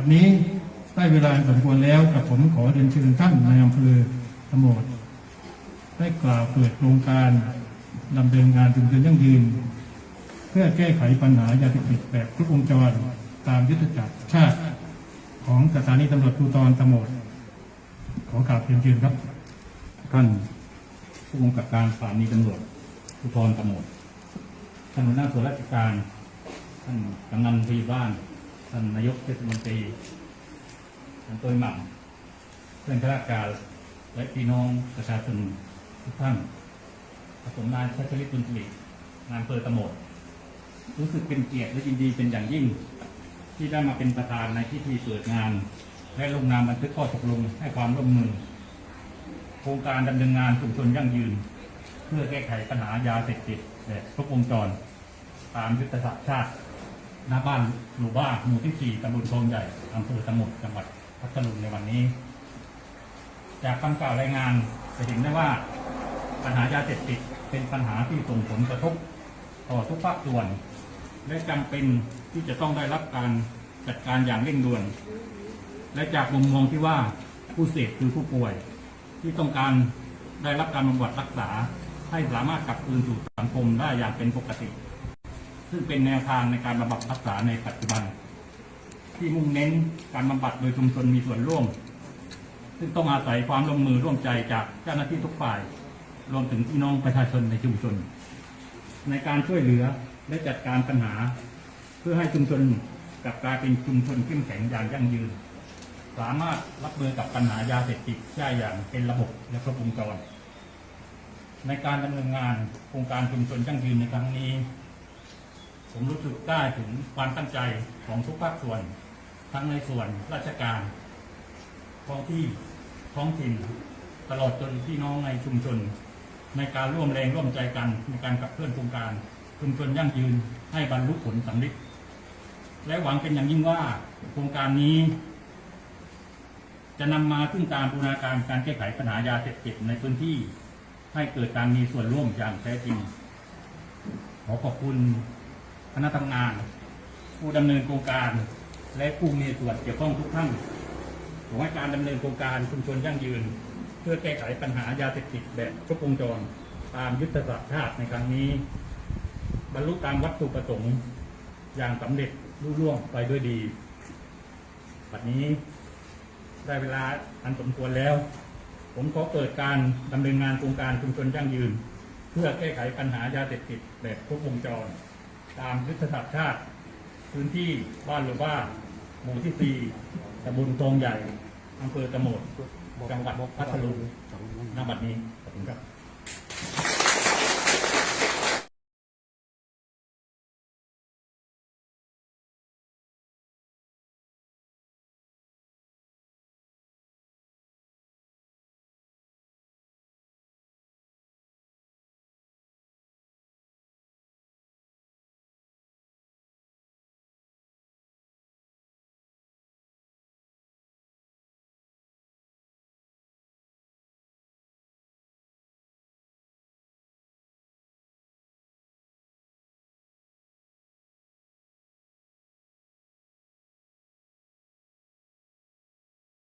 ดนี้ได้เวลาสมควรแล้วกับผมขอเรียนเชิญท่านในอำเภอตำรวจได้กล่าวเปิดโครงการดำเนินงานชุมชนยั่งยืน เพื่อแก้ไขปัญหายาเสพติดแบบครบวงจรตามยุทธจักรชาติ ของสถานีตำรวจภูธรตำรวจขอกราบเรียนเชิญครับ ท่านผู้กำกับการสถานีตำรวจภูธรตำรวจท่านหัวหน้าส่วนราชการ ท่านกำนันผู้ใหญ่บ้าน ท่านนายกเทศมนตรีท่านตัวหม่ำเพื่อนข้าราชการและพี่น้องประชาชนทุกท่านผมนายชัชลิตบุญสิริงานอำเภอตำรวจรู้สึกเป็นเกียรติและยินดีเป็นอย่างยิ่ง ที่ได้มาเป็นประธานในพิธีเปิดงาน และลงนามบันทึกข้อตกลงให้ความร่วมมือ โครงการดำเนินงานชุมชนยั่งยืน เพื่อแก้ไขปัญหายาเสพติดแบบครบวงจร ตามยุทธศาสตร์ชาติ หน้าบ้านหมู่บ้านหมู่ที่สี่ตำบลคลองใหญ่อำเภอสมุทรจังหวัดพัทลุงในวันนี้ จากคำกล่าวรายงานจะเห็นได้ว่าปัญหายาเสพติดเป็นปัญหาที่ส่งผลกระทบต่อทุกภาคส่วน และจำเป็นที่จะต้องได้รับการจัดการอย่างเร่งด่วน และจากมุมมองที่ว่าผู้เสพคือผู้ป่วย ที่ต้องการได้รับการบำบัดรักษาให้สามารถกลับคืนสู่สังคมได้อย่างเป็นปกติ ซึ่งเป็นแนวทางในการบำบัดรักษาในปัจจุบัน ที่มุ่งเน้นการบำบัดโดยชุมชนมีส่วนร่วม ซึ่งต้องอาศัยความร่วมมือร่วมใจจากเจ้าหน้าที่ทุกฝ่าย รวมถึงพี่น้องประชาชนในชุมชน ในการช่วยเหลือและจัดการปัญหา เพื่อให้ชุมชนกลับกลายเป็นชุมชนเข้มแข็งอย่างยั่งยืน สามารถรับมือกับปัญหายาเสพติดได้อย่างเป็นระบบและครบวงจรในการดำเนินงานโครงการชุมชนยั่งยืนในครั้งนี้ ผมรู้สึกได้ถึงความตั้งใจของทุกภาคส่วน ทั้งในส่วนราชการท้องที่ท้องถิ่น ตลอดจนพี่น้องในชุมชน ในการร่วมแรงร่วมใจกันในการขับเคลื่อนโครงการชุมชนยั่งยืนให้บรรลุผลสำเร็จและหวังเป็นอย่างยิ่งว่าโครงการนี้ จะนำมาซึ่งการบูรณาการการแก้ไขปัญหายาเสพติดในพื้นที่ ให้เกิดการมีส่วนร่วมอย่างแท้จริง ขอขอบคุณ คณะทำงาน ผู้ดำเนินโครงการ และผู้มีส่วนเกี่ยวข้องทุกท่านขอให้การดำเนินโครงการชุมชนยั่งยืน เพื่อแก้ไขปัญหายาเสพติดแบบครบวงจร ตามยุทธศาสตร์ชาติในครั้งนี้ บรรลุตามวัตถุประสงค์อย่างสำเร็จรุ่ร่วงไปด้วยดีบัดนี้ได้เวลาอันสมควรแล้ว ผมขอเปิดการดำเนินงานโครงการชุมชนยั่งยืน เพื่อแก้ไขปัญหายาเสพติดแบบครบวงจร ตามยุทธศาสตร์ชาติ พื้นที่บ้านหรือว่าหมู่ที่สี่ตำบลตรงใหญ่อำเภอตะโหมด จังหวัดพัทลุงณบัดนี้ขอบคุณครับ